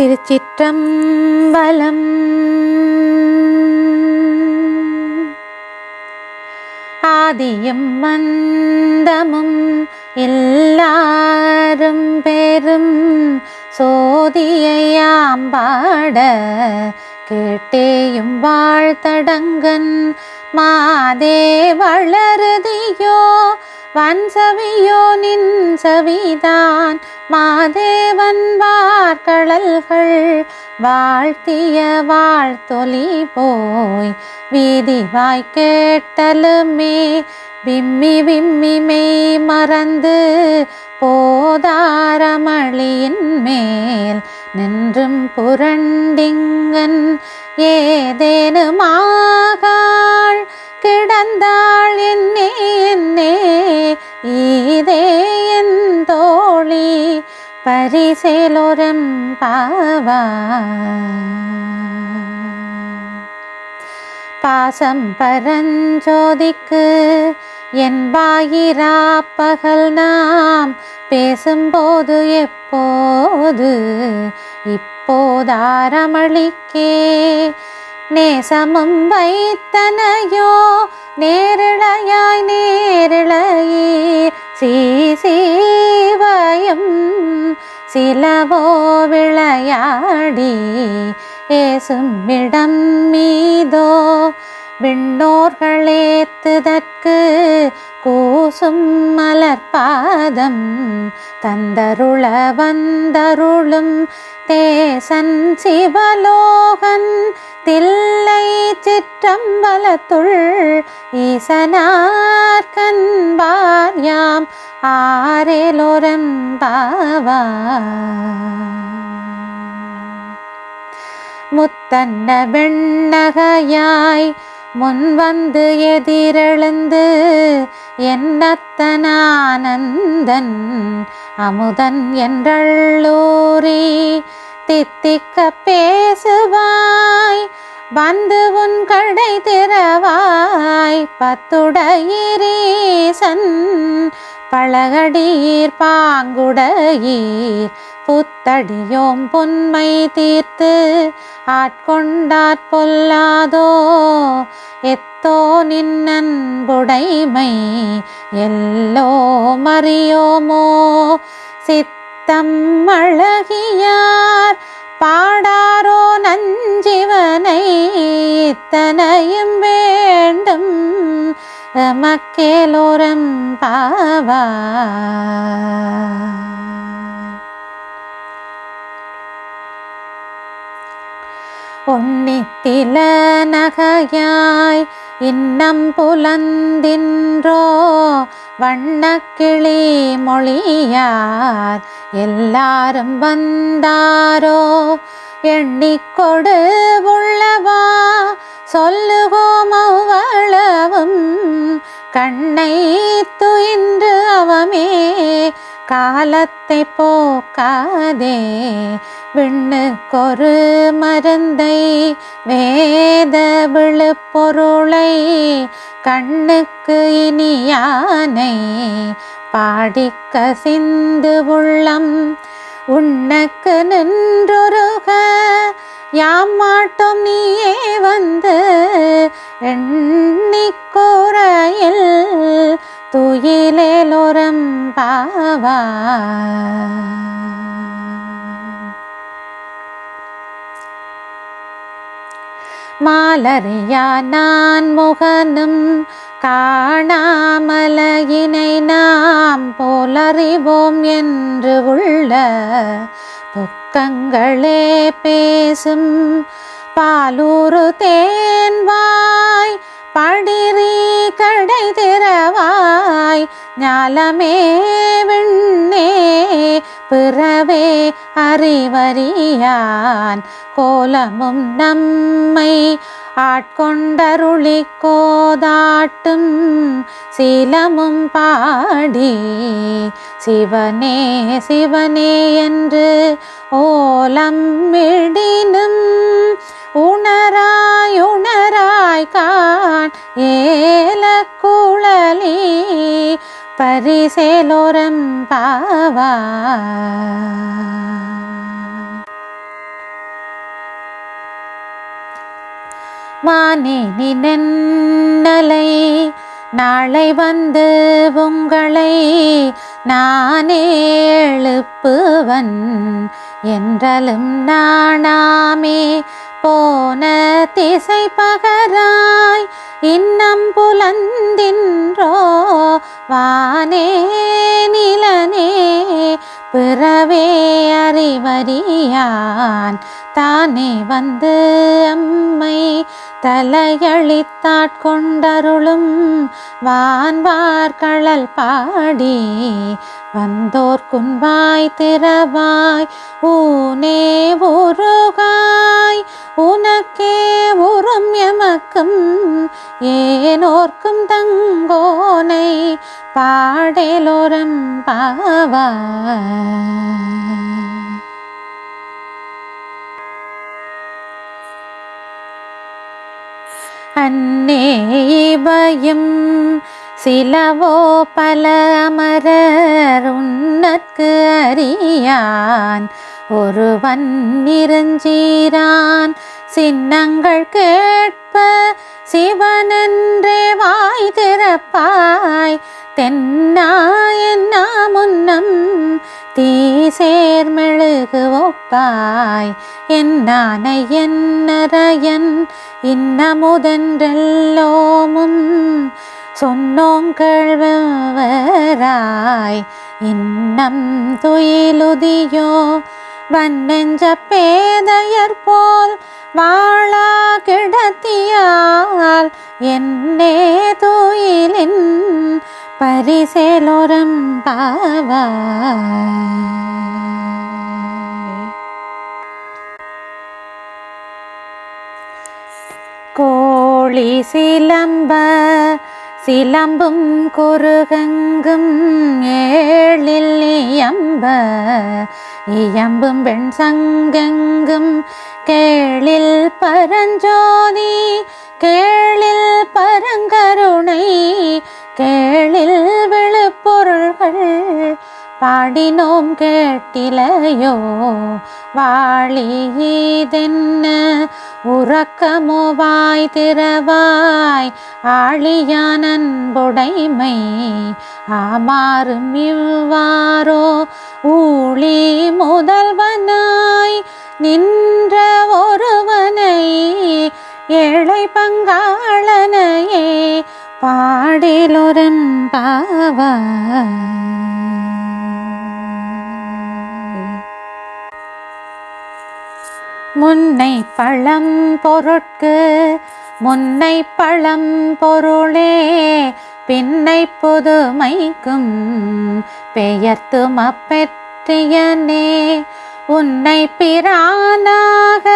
திருச்சிற்றம்பலம். ஆதியும் மந்தமும் எல்லாரும் பெரும் சோதியையாம் பாட கேட்டேயும் வாழ்த்தடங்கன் மாதே வளருதியோ வன்சவியோ நின் சவிதான். மாதேவன் வார்கழல்கள் வாழ்த்திய வாழ்த்தொலி போய் வீதி வாய் கேட்டலுமே விம்மி விம்மி மெய் மறந்து போதாரமளியின் மேல் நின்றும் புரண்டிங்கன் ஏதேனுமாகாள் கிடந்தாள் என்னே என்னே ஈதே என் தோழி பரிசேலோரம் பாவா பாசம் பரஞ்சோதிக்கு என் வாயிரா பகல் நாம் பேசும்போது எப்போது இப்போதாரமளிக்கே நேசமும் வைத்தனையோ நேரிழையாய் நேரிழையே சீசீவயம் சிலவோ விளையாடி ஏசும் மீதோ விண்ணோர்களேத்துதற்கு கூசும் மலர்பாதம் தந்தருள வந்தருளும் தேசன் சிவலோகன் தில்லை சிற்றம்பலத்துள் ஈசனார்கன் வார்யாம் ஆரேலோரம் பாவா முத்தன்ன வெண்ணகையாய் முன் வந்து எதிரெழுந்து என்னத்தனானந்தன் அமுதன் என்றள்ளூரே தித்திக்க பேசுவாய். வந்து உன் கடை திறவாய். பத்துடையீரீசன் பழகடியீர் பாங்குடையீர். புத்தடியோம் பொன்மை தீர்த்து ஆட்கொண்டாற் பொல்லாதோ. எத்தோ நின்னன்புடைமை எல்லோ மறியோமோ. சித்த அழகியார் பாடாரோ நஞ்சிவனை இத்தனையும் வேண்டும். மக்கேலோரம் பாவா. ஒன்னித்தில நகையாய் இன்னம் புலந்தின்றோ வண்ணக்கிளி மொழியார் எல்லாரும் வந்தாரோ? எண்ணிக்கொடு உள்ளவா? சொல்லுகோம் அவ்வளவும். கண்ணை துயின்று அவமே. காலத்தை போக்காதே. விண்ணுக்கொரு மருந்தை வேத விழுப்பொருளை கண்ணுக்கு இனியானை பாடிக்க சிந்து உள்ளம். உன்னக்கு நின்றொருக. யாம் மாட்டோம் நீயே வந்து எண்ணிக்கூறையில் துயிலேலோரம் பாவா. மாலறியா நான் முகனும் காணாமலையினை நாம் போலறிவோம் என்று உள்ள புக்கங்களே பேசும் பாலூரு தேன்வாய் படிரி கடை திறவாய் ஞாலமே விண்ணே பிறவே அறிவறியான் கோலமும் நம்மை ஆட்கொண்டருளி கோதாட்டும் சீலமும் பாடி சிவனே சிவனே என்று ஓலம் மிடினும் உணராய் உணராய் கான் ஏல குழலி பரிசேலோரம் பாவா மானே நின்னலை நாளை வந்து உங்களை நானே எழுப்புவன். என்றலும் நானாமே போன திசை பகராய் இன்னம் புலந்தின்றோ வானே நிலனே பிறவே அறிவறியான். தானே வந்து அம்மை தலையளித்தாட்கொண்டருளும் வான்வார்கழல் பாடி வந்தோர் குன்வாய் திறவாய் ஊனே உருகாய் உனக்கே உறும் எமக்கும் ஏனோர்க்கும் தங்கோனை பாடேலோரம் பாவா அன்னே இவையும். சிலவோ பல அமரர் உன்னற்கு அறியான். ஒருவன் நெருஞ்சீரான். சின்னங்கள் கேட்ப சிவனன்றே வாய் திறப்பாய். தென்னாயன்னா முன்னம் தீ சேர்மெழுகு ஒப்பாய். என்னானை என்னரையன் இன்னமுதன்றெல்லோமும் சொன்னோங்கழ்வராய் இன்னம் துயிலுதியோ வன்னெஞ்ச பேதையர் போல் வாழா கிடத்தியால் என்னே துயிலின் பரிசேலோரம் பாவாய் கோழி சிலம்ப சிலம்பும் குருகங்கும் ஏழில் இயம்ப இயம்பும் பெண் சங்கெங்கும் கேளில் பரஞ்சோதி கேளில் பரங்கருணை. பாடினோம் கேட்டிலையோ? வாழியதென்ன உறக்கமோ வாய் திறவாய்? ஆழியான் அன்புடைமை ஆமாறும் இவ்வாரோ ஊழி முதல்வனாய் நின்ற ஒருவனை ஏழை பங்காளனையே பாடிலொரும் பாவாய் முன்னை பழம் பொருட்கு முன்னை பழம் பொருளே பின்னை புதுமைக்கும் பெயர்த்து மப்பெற்றியனே உன்னை பிரானாக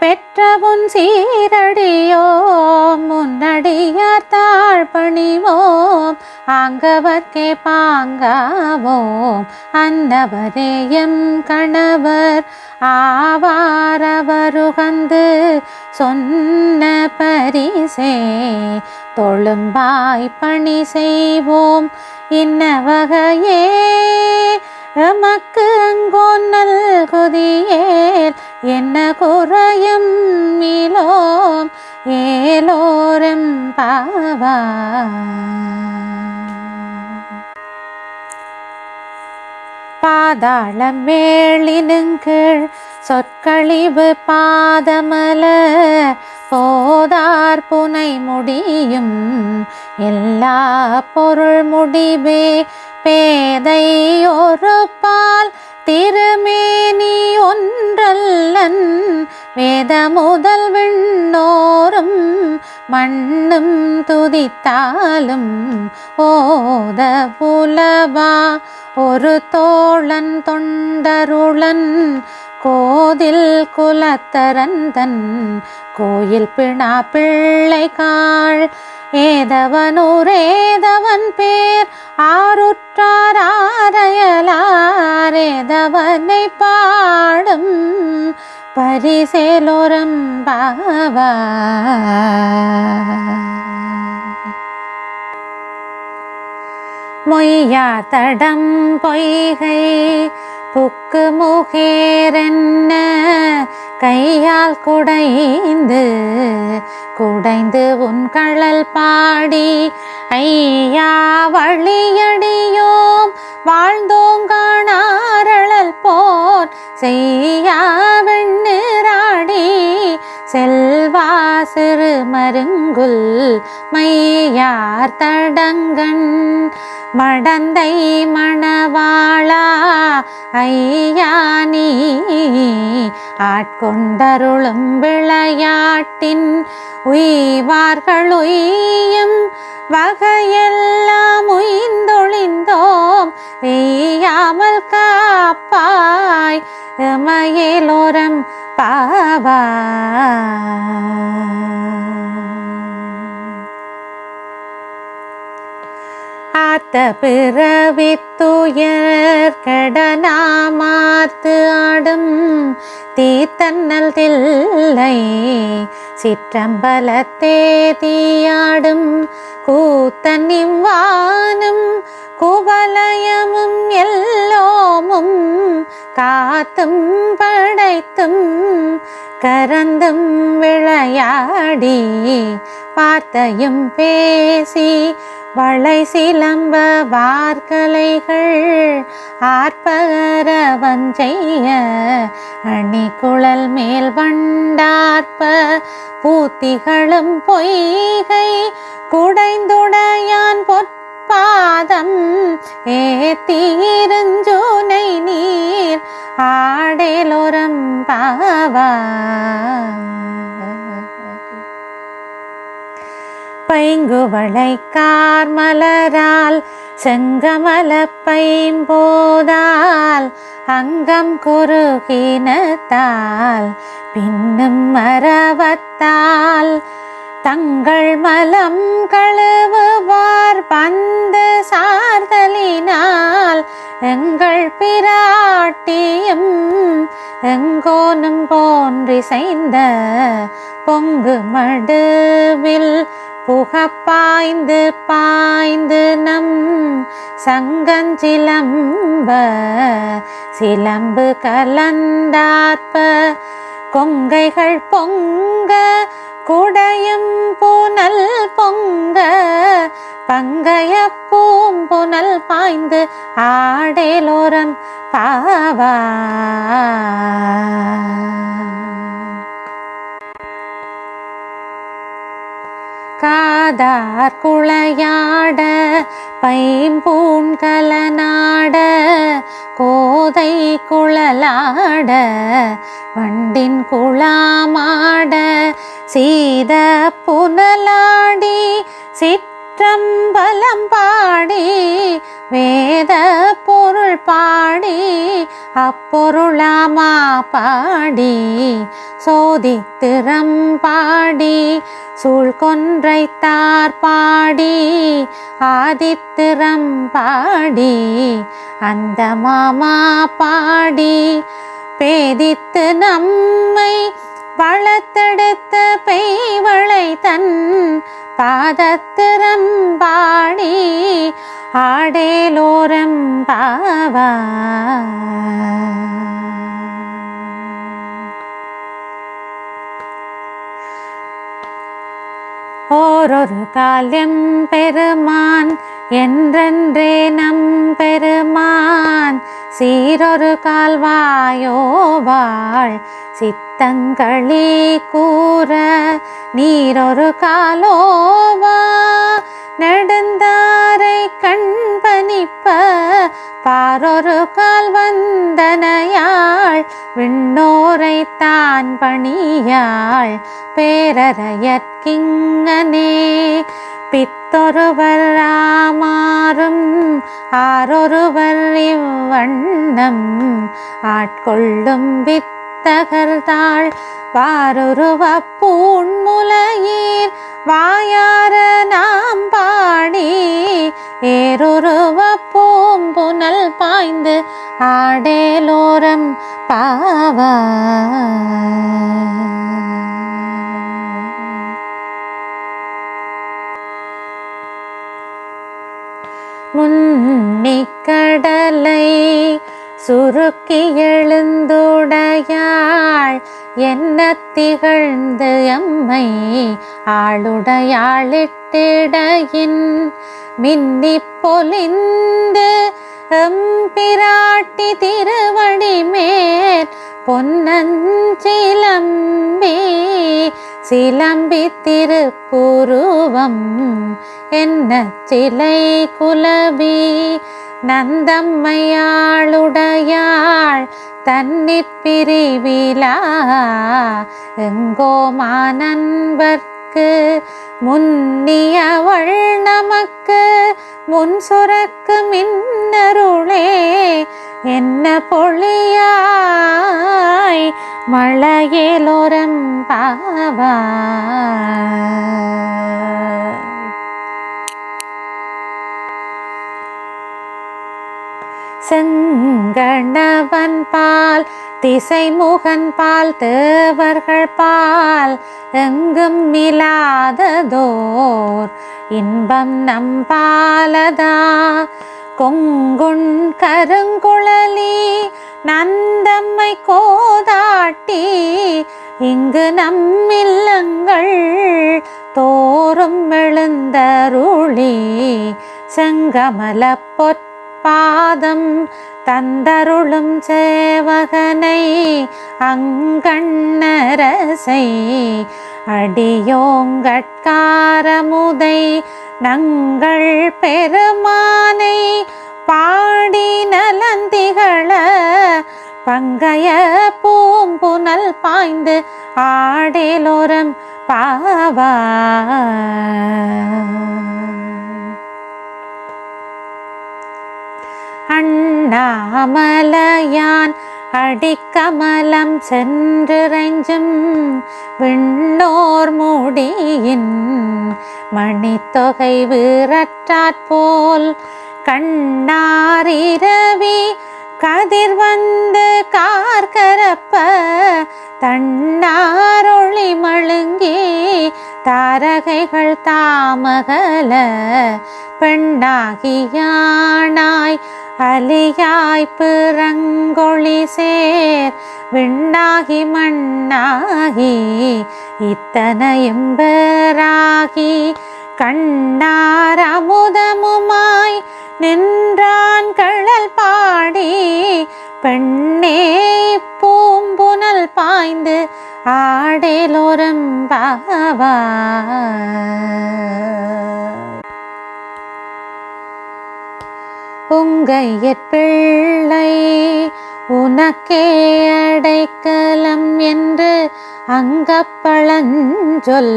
பெற்ற சீரடியோம் முன்னடியார் தாழ்பணிவோம். ஆங்கவர்க்கே பாங்காவோம் அன்னவரேயம் கணவர். ஆவாரவருகந்து சொன்ன பரிசே தொழும்பாய் பணி செய்வோம். இன்ன வகையே எமக்கு அங்கோ குதியேல் என்ன குறையும் மீளோம் ஏலோரம் பாவா. பாதாளம் வேளினுங்கீழ் சொற்கழிவு பாதமல போதார் புனை முடியும் எல்லா பொருள் முடிவே பேதை ஒரு பால் திருமேனி ஒன்றல்லன் வேத முதல் விண்ணோரும் மண்ணும் துதித்தாலும் ஓத புலவா. ஒரு தோழன் தொண்டருளன் கோதில் குலத்தரந்தன் கோயில் பிணா பிள்ளை காள் ஏதவனூரேதவன் பேர் ஆருற்றார் ஆரையலாரேதவனை பாடும் பரிசேலோரம் பாவா மொய்யா தடம் பொய்கை புக்கு முகேரன் கையால் குடைந்து குடைந்து உன் கழல் பாடி ஐயா வழியடியோம் வாழ்ந்தோம் காணாரழல் போர் செய்யா வெண்ணிராடி செல்வா சிறு மருங்குல் மையார் தடங்கண் மடந்தை மணவாளா ஐயா நீ ஆட்கொண்டருளும் விளையாட்டின் உய்வார்கள் உய்யும் வகையெல்லாம் உய்ந்தொழிந்தோம் மயிலோரம் பாவா. காத்த பிறவித்துயர் கடனாமாத்து ஆடும் தீத்தன்னல் தில்லை சிற்றம்பலத்தே தீயாடும் கூத்தன்னிம் வானும் குவலயமும் எல்லோமும் காத்தும் படைத்தும் கரந்தும் விளையாடி வார்த்தையும் பேசி வளை சிலம்ப வார்கலைகள் ஆர்ப்பகர வஞ்சைய அணி குழல் மேல் வண்டார்ப்ப பூத்திகளும் பொய்கை குடைந்துடையான் பொற்பாதம் ஏத்தீருஞ்சூனை நீர் ஆடேலோரம் பாவா. பைங்குவளை கார்மலரால் செங்கமல பைம்போதால் அங்கம் குறுகினத்தால் பின்னும் மரவத்தால் தங்கள் மலம் கழுவுவார் பந்து சார்தலினால் எங்கள் பிராட்டியும் எங்கோனும் போன்றிசைந்த பொங்கு மடுவில் புகப்பாய்ந்து பாய்ந்து நம் சங்கஞ்சிலம்ப சிலம்பு கலந்தார்ப்ப கொங்கைகள் பொங்க குடையும் புனல் பொங்க பங்கைய பூம்புனல் பாய்ந்து ஆடேலோரம் பாவா. காதார் குளையாட பைம்பூண்கலனாட கோதை குழலாட வண்டின் குழாமாட சீத புனலாடி சிற்றம்பலம் பாடி வேத பொருள் பாடி அப்பொருளாமா பாடி சோதித்திறம் பாடி சூழ் கொன்றைத்தார் பாடி ஆதித்திறம் பாடி அந்த மாமா பாடி பேதித்து நம்மை வளர்த்தெடுத்த பெய்வளை தன் பாதத்திரம் பாடி ஆடேலோரம் பாவா. ஓரொரு கால்யம் பெருமான் என்றென்றே நம் பெருமான். சீரொரு கால்வாயோவாள் சித்தங்களே கூற நீரொரு காலோவா நெடுந்தாரை கண்பனிப்ப பாரொரு கால் வந்தனையாள் விண்ணோரை தான் பணியாள் பேரறையற்கிங்கனே பித் பித்தொருவர் ஆமாறும் ஆரொருவர் இவ்வண்ணம். ஆட்கொள்ளும் வித்தகர்தாள் வாரொருவ பூண்முலையீர் வாயார நாம் பாடி. ஏரொருவ பூம்புனல் பாய்ந்து ஆடேலோரம் பாவா. கடலை சுருக்கி எழுந்துடையாள். என்ன திகழ்ந்து எம்மை ஆளுடையாளிட்டிடையின். மின்னி பொலிந்து எம்பிராட்டி திருவடி மேல் பொன்னஞ்சிலம்பி சிலம்பி திருப்புருவம். என்ன சிலை குலவி நந்தம்மையாளுடையாள் தன்னிற் பிரிவிலா எங்கோமா நண்பர்க்கு முன்னியவள் நமக்கு முன் சுரக்கு மின்னருளே என்ன பொழியாய் மழையிலோரம் பாவா செங்கணவன் பால் திசைமுகன் பால் தேவர்கள் பால் எங்கும் இல்லாததோர் இன்பம் நம் பாலதா. கொங்குண் கருங்குழலி நந்தம்மை கோதாட்டி இங்கு நம்மில்லங்கள் தோறும் எழுந்தருளி செங்கமல பொற் பாதம் தந்தருளும் சேவகனை அங்கண்ணரசை அடியோங்கட்காரமுதை நங்கள் பெருமானை பாடி நலந்திகள பங்கைய பூம்புனல் பாய்ந்து ஆடேலோரம் பாவா. அண்ணாமலையான் அடிக்கமலம் சென்றிறைஞ்சும் விண்ணோர் மூடியின் மணித்தொகை வீரற்றாற்போல் கண்ணாரிரவி கதிர் வந்து கார்கரப்ப தன்னாரொளி மழுங்கி தாரகைகள் தாமகல பெண்ணாகியானாய் அலியாய் பிறங்கொழி சேர் விண்ணாகி மண்ணாகி இத்தனையும் பெறாகி கண்ணார் அமுதமுமாய் நின்றான் கழல் பாடி பெண்ணே பூம்புனல் பாய்ந்து ஆடேலோரம் பாவா உங்கையற் பிள்ளை உனக்கே அடைக்கலம் என்று அங்கப்பழஞ்சொல்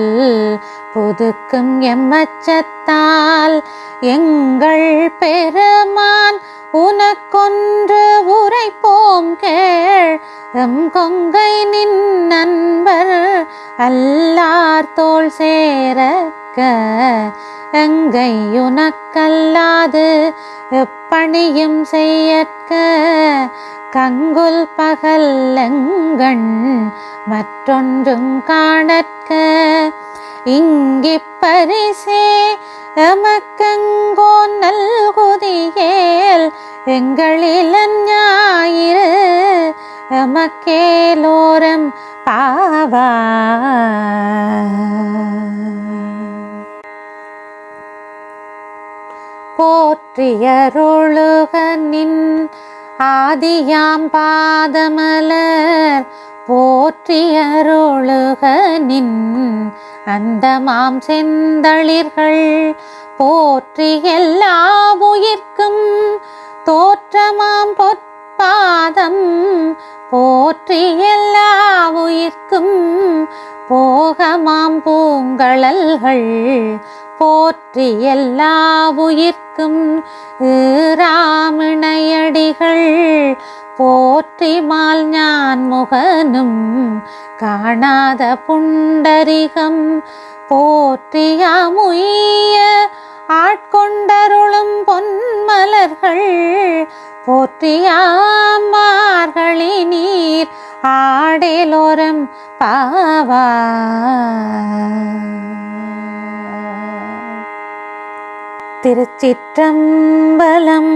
புதுக்கும் எம்மச்சத்தால் எங்கள் பெருமான் உனக்கொன்று உரைப்போம் கேள். எம் கொங்கை நின் நண்பர் அல்லார் தோல் சேரக்க எங்கை உனக்கல்லாது எப் பணியும் செய்யற்க கங்குல் பகல்லங்கண் மற்றொன்றும் காணற்க. இங்கி பரிசே எமக்கங்கோ நல்குதியேல் எங்களில் ஞாயிறு எமக்கேலோரம் பாவா. போற்றியருளுக நின் ஆதியாம் பாதமலர் போற்றியருளுக நின் அந்தமாம் செந்தளிர்கள் போற்றி எல்லா உயிர்க்கும் தோற்றமாம் பொற்பாதம் போற்றி எல்லா உயிர்க்கும் போகமாம் பூங்கழல்கள் போற்றி எல்லா உயிர்க்கும் ஈராமிணையடிகள் போற்றி மால் ஞான் முகனும் காணாத புண்டரிகம். போற்றியாமுய்ய ஆட்கொண்டருளும் பொன்மலர்கள். போற்றியாமார்களி நீர் ஆடேலோரம் பாவா. திருச்சிற்றம்பலம்.